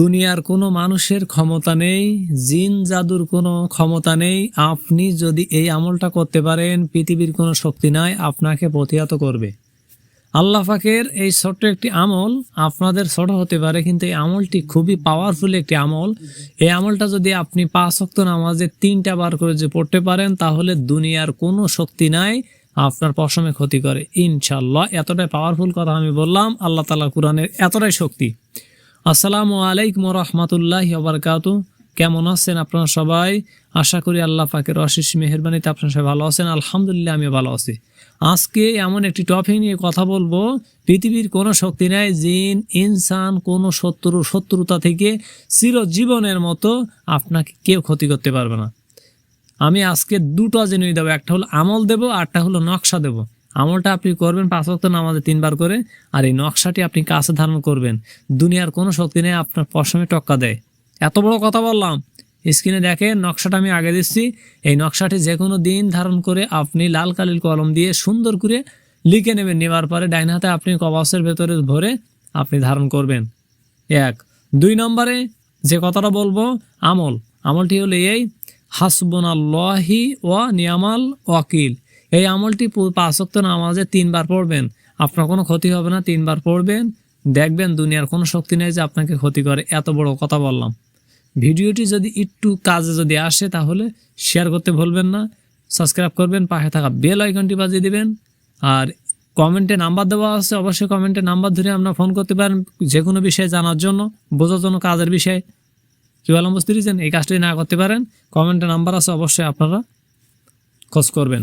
দুনিয়ার কোনো মানুষের ক্ষমতা নেই, জিন জাদুর কোনো ক্ষমতা নেই। আপনি যদি এই আমলটা করতে পারেন, পৃথিবীর কোনো শক্তি নাই, আপনাকে প্রতিহত করবে। আল্লাহ পাকের এই ছোট্ট একটি আমল আপনাদের ছোট হতে পারে, কিন্তু এই আমলটি খুবই পাওয়ারফুল একটি আমল। এই আমলটা যদি আপনি পাঁচ অক্ত নামাজে তিনটা বার করে যে পড়তে পারেন, তাহলে দুনিয়ার কোনো শক্তি নাই, আপনার পশমে ক্ষতি করে। ইনশাল্লাহ এতটাই পাওয়ারফুল কথা আমি বললাম, আল্লাহ তালা কোরআনের এতটাই শক্তি। আসসালামু আলাইকুম রহমতুল্লাহ বারকাতু কেমন আছেন আপনারা সবাই? আশা করি আল্লাহ পাকের অশেষ মেহরবানিতে আপনারা সবাই ভালো আছেন। আলহামদুলিল্লাহ আমি ভালো আছি। আজকে এমন একটি টপিক নিয়ে কথা বলব। পৃথিবীর কোনো শক্তি নাই, জিন, ইনসান, কোনো শত্রু, শত্রুতা থেকে চিরজীবনের মতো আপনাকে কেউ ক্ষতি করতে পারবে না। আমি আজকে দুটো জিনিস দেবো, একটা হলো আমল দেবো আরটা হলো নকশা দেবো। আমলটা আপনি করবেন পাঁচ ওয়াক্ত নামাজে তিনবার করে, আর এই নকশাটি আপনি কাছে ধারণ করবেন। দুনিয়ার কোনো শক্তি নেই, আপনার পশমে টক্কা দেয়। এত বড় কথা বললাম। স্ক্রিনে দেখে নকশাটা আমি আগে দিচ্ছি। এই নকশাটি যে কোনো দিন ধারণ করে আপনি লাল কালির কলম দিয়ে সুন্দর করে লিখে নেবেন। নেওয়ার পরে ডাইন হাতে আপনি কবাসের ভেতরে ভরে আপনি ধারণ করবেন। এক। দুই নম্বরে যে কথাটা বলব, আমল। আমলটি হলো এই হাসবন আল্লাহি ওয়া নিয়ামাল ওয়াকিল। এই আমলটি পাঁচক্ত নামাজে তিনবার পড়বেন। আপনার কোনো ক্ষতি হবে না, তিনবার পড়বেন। দেখবেন দুনিয়ার কোনো শক্তি নেই যে আপনাকে ক্ষতি করে। এত বড় কথা বললাম। ভিডিওটি যদি একটু কাজে যদি আসে তাহলে শেয়ার করতে ভুলবেন না। সাবস্ক্রাইব করবেন, পাশে থাকা বেল আইকনটি বাজিয়ে দেবেন। আর কমেন্টে নাম্বার দেওয়া আছে, অবশ্যই কমেন্টে নাম্বার ধরে আপনারা ফোন করতে পারেন যে কোনো বিষয়ে জানার জন্য, বোঝার জন্য, কাজের বিষয়ে। বুঝতে পেরেছেন? এই কাজটি না করতে পারেন। কমেন্টে নাম্বার আছে, অবশ্যই আপনারা খোঁজ করবেন।